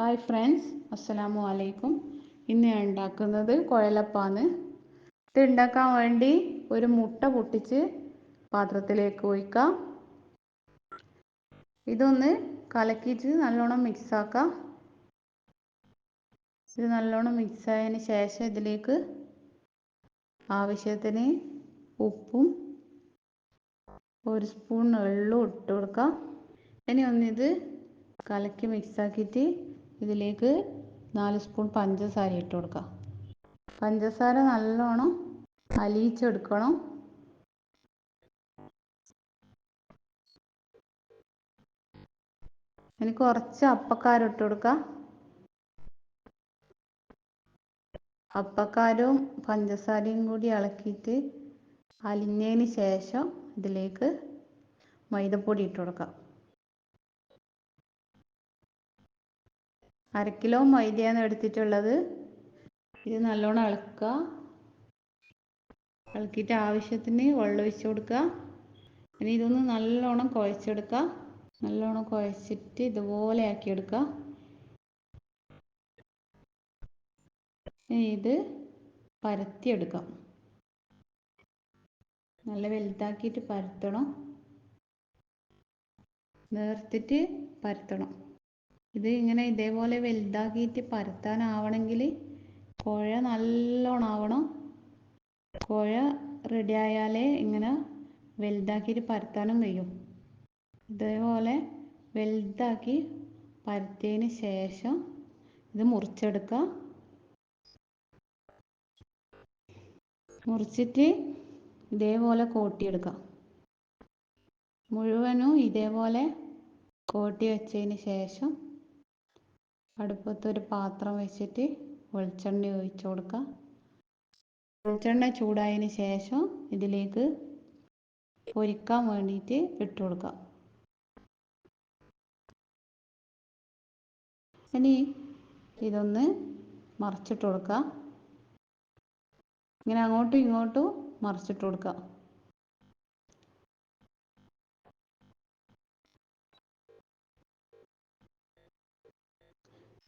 Hi friends അസ്സലാമു അലൈക്കും ഇന്ന് ഞാൻ ഉണ്ടാക്കുന്നത് കുഴലപ്പാന്ന്. ഇത് ഉണ്ടാക്കാൻ വേണ്ടി ഒരു മുട്ട പൊട്ടിച്ച് പാത്രത്തിലേക്ക് ഒഴിക്കാം. ഇതൊന്ന് കലക്കിയിട്ട് നല്ലോണം മിക്സാക്കാം ഇത് നല്ലോണം മിക്സായതിന് ശേഷം ഇതിലേക്ക് ആവശ്യത്തിന് ഉപ്പും ഒരു സ്പൂൺ എള്ളും ഇട്ട് കൊടുക്കാം. ഇനി ഒന്നിത് കലക്കി മിക്സാക്കിയിട്ട് ഇതിലേക്ക് നാല് സ്പൂൺ പഞ്ചസാര ഇട്ട് കൊടുക്കാം. പഞ്ചസാര നല്ലോണം അലിയിച്ചെടുക്കണം. ഇനി കുറച്ച് അപ്പക്കാരം ഇട്ട് കൊടുക്കാം. അപ്പക്കാരവും പഞ്ചസാരയും കൂടി ഇളക്കിയിട്ട് അലിഞ്ഞതിന് ശേഷം ഇതിലേക്ക് മൈദപ്പൊടി ഇട്ട് കൊടുക്കാം. അര കിലോ മൈദയാണ് എടുത്തിട്ടുള്ളത്. ഇത് നല്ലോണം ഇളക്കുക ഇളക്കിയിട്ട് ആവശ്യത്തിന് വെള്ളം ഒഴിച്ച് കൊടുക്കുക. ഇനി ഇതൊന്ന് നല്ലോണം കുഴച്ചെടുക്കുക. നല്ലോണം കുഴച്ചിട്ട് ഇതുപോലെ ആക്കിയെടുക്കുക ഇത് പരത്തിയെടുക്കാം. നല്ല വലുതാക്കിയിട്ട് പരത്തണം. നേർത്തിട്ട് പരത്തണം. ഇത് ഇങ്ങനെ ഇതേപോലെ വലുതാക്കിയിട്ട് പരത്താനാവണമെങ്കിൽ കുഴ നല്ലോണം ആവണം കുഴ റെഡി ആയാലേ ഇങ്ങനെ വലുതാക്കിയിട്ട് പരത്താനും കഴിയും. ഇതേപോലെ വലുതാക്കി പരത്തിയതിന് ശേഷം ഇത് മുറിച്ചെടുക്കുക മുറിച്ചിട്ട് ഇതേപോലെ കോട്ടിയെടുക്കാം. മുഴുവനും ഇതേപോലെ കോട്ടി വെച്ചതിന് ശേഷം അടുപ്പത്തൊരു പാത്രം വെച്ചിട്ട് വെളിച്ചെണ്ണ ഒഴിച്ചു കൊടുക്കുക വെളിച്ചെണ്ണ ചൂടായതിന് ശേഷം ഇതിലേക്ക് പൊരിക്കാൻ വേണ്ടിയിട്ട് ഇട്ട് കൊടുക്കുക ഇനി ഇതൊന്ന് മറിച്ചിട്ട് കൊടുക്കുക ഇങ്ങനെ അങ്ങോട്ടും ഇങ്ങോട്ടും മറിച്ചിട്ട് കൊടുക്കുക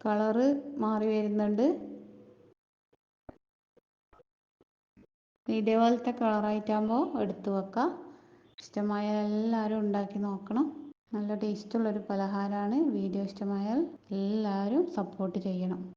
കളറ് മാറി വരുന്നുണ്ട്. ഇതേപോലത്തെ കളറായിട്ടാകുമ്പോൾ എടുത്തു വെക്കാം. ഇഷ്ടമായാൽ എല്ലാവരും ഉണ്ടാക്കി നോക്കണം. നല്ല ടേസ്റ്റുള്ളൊരു പലഹാരമാണ് വീഡിയോ ഇഷ്ടമായാൽ എല്ലാവരും സപ്പോർട്ട് ചെയ്യണം.